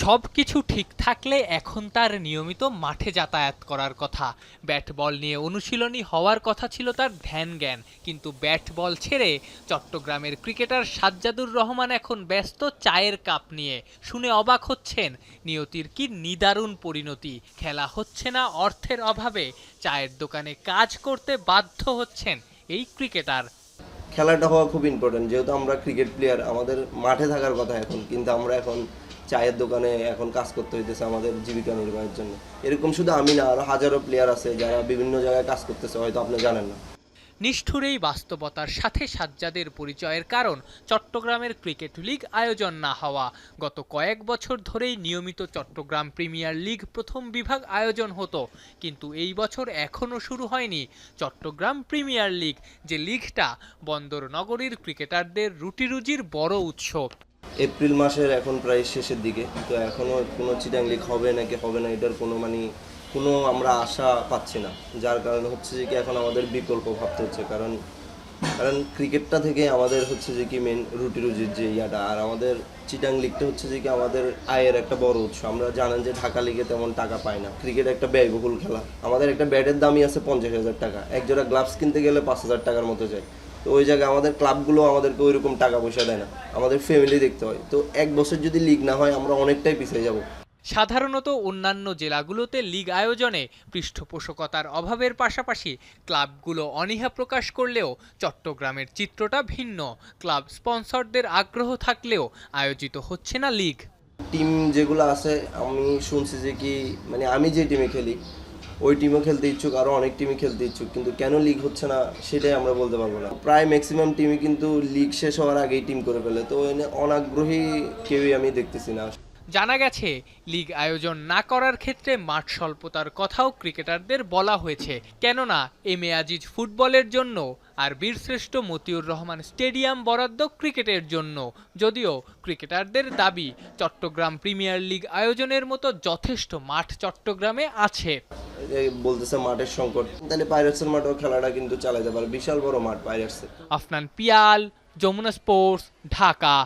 সব কিছু ঠিক থাকলে এখন তার নিয়মিত মাঠে যাতায়াত করার কথা। ব্যাট বল নিয়ে অনুশীলনী হওয়ার কথা ছিল তার ধ্যান জ্ঞান, কিন্তু ব্যাট বল ছেড়ে চট্টগ্রামের ক্রিকেটার সাজ্জাদুর রহমান এখন ব্যস্ত চায়ের কাপ নিয়ে। শুনে অবাক হচ্ছেন, নিয়তির কি নিদারুণ পরিণতি? খেলা হচ্ছে না অর্থের অভাবে, চায়ের দোকানে কাজ করতে বাধ্য হচ্ছেন এই ক্রিকেটার। খেলাটা হওয়া খুব ইম্পর্টেন্ট যেহেতু আমরা ক্রিকেট প্লেয়ার আমাদের মাঠে থাকার কথা এখন, কিন্তু আমরা এখন চায়ের দোকানে এখন কাজ করতে হইতেছে আমাদের জীবিকা নির্বাহের জন্য। এরকম শুধু আমি না, আরও হাজারো প্লেয়ার আছে যারা বিভিন্ন জায়গায় কাজ করতেছে, হয়তো আপনি জানেন না। নিষ্ঠুর এই বাস্তবতার সাথে সাজ্জাদের পরিচয়ের কারণ চট্টগ্রামের ক্রিকেট লিগ আয়োজন না হওয়া। গত কয়েক বছর ধরেই নিয়মিত চট্টগ্রাম প্রিমিয়ার লিগ প্রথম বিভাগ আয়োজন হতো, কিন্তু এই বছর এখনও শুরু হয়নি। চট্টগ্রাম প্রিমিয়ার লিগ, যে লিগটা বন্দর নগরীর ক্রিকেটারদের রুটি রুজির বড় উৎস এপ্রিল মাসের এখন প্রায় শেষের দিকে, তো এখনও কোনো চিটাং লিগ হবে নাকি হবে না, এটার কোনো মানে কোনো আমরা আশা পাচ্ছি না। যার কারণে হচ্ছে যে কি এখন আমাদের বিকল্প ভাবতে হচ্ছে, কারণ কারণ ক্রিকেটটা থেকে আমাদের হচ্ছে যে কি মেন রুটি রুজির যে ইয়াটা, আর আমাদের চিটাং লিগটা হচ্ছে যে কি আমাদের আয়ের একটা বড় উৎস। আমরা জানেন যে ঢাকা লিগে তেমন টাকা পাই না। ক্রিকেট একটা ব্যয়বহুল খেলা। আমাদের একটা ব্যাটের দামই আছে পঞ্চাশ হাজার টাকা। এক জোড়া গ্লাভস কিনতে গেলে পাঁচ হাজার টাকার মতো যায়। তো ওই জায়গায় আমাদের ক্লাবগুলো আমাদেরকে ওই রকম টাকা পয়সা দেয় না। আমাদের ফ্যামিলি দেখতে হয়। তো এক বছর যদি লিগ না হয় আমরা অনেকটাই পিছিয়ে যাব। সাধারণত অন্যান্য জেলাগুলোতে লিগ আয়োজনে পৃষ্ঠপোষকতার অভাবের পাশাপাশি ক্লাবগুলো অনীহা প্রকাশ করলেও চট্টগ্রামের চিত্রটা ভিন্ন। ক্লাব স্পন্সরদের আগ্রহ থাকলেও আয়োজিত হচ্ছে না লিগ টিম যেগুলো আছে আমি শুনছি যে কি মানে আমি যে টিমে খেলি ওই টিমও খেলতে ইচ্ছুক আরও অনেক টিমই খেলতে ইচ্ছুক, কিন্তু কেন লিগ হচ্ছে না সেটাই আমরা বলতে পারব না। প্রায় ম্যাক্সিমাম টিমই কিন্তু লিগ শেষ হওয়ার আগেই টিম করে ফেলে, তো অনাগ্রহী কেউই আমি দেখতেছি না। জানা গেছে লিগ আয়োজন না করার ক্ষেত্রে মাঠ স্বল্পতার কথাও ক্রিকেটারদের বলা হয়েছে। কেননা এম এ আজিজ ফুটবলের জন্য আর বীরশ্রেষ্ঠ মতিউর রহমান স্টেডিয়াম বরাদ্দ ক্রিকেটের জন্য। যদিও ক্রিকেটারদের দাবি চট্টগ্রাম প্রিমিয়ার লিগ আয়োজনের মতো যথেষ্ট মাঠ চট্টগ্রামে আছে। বলতেছে মাঠের সংকট তাহলে পাইরেটসের মাঠেও খেলাটা কিন্তু চালাতে পারে। বিশাল বড় মাঠ পাইরেটসের। আফনান পিয়াল যমুনা স্পোর্টস ঢাকা।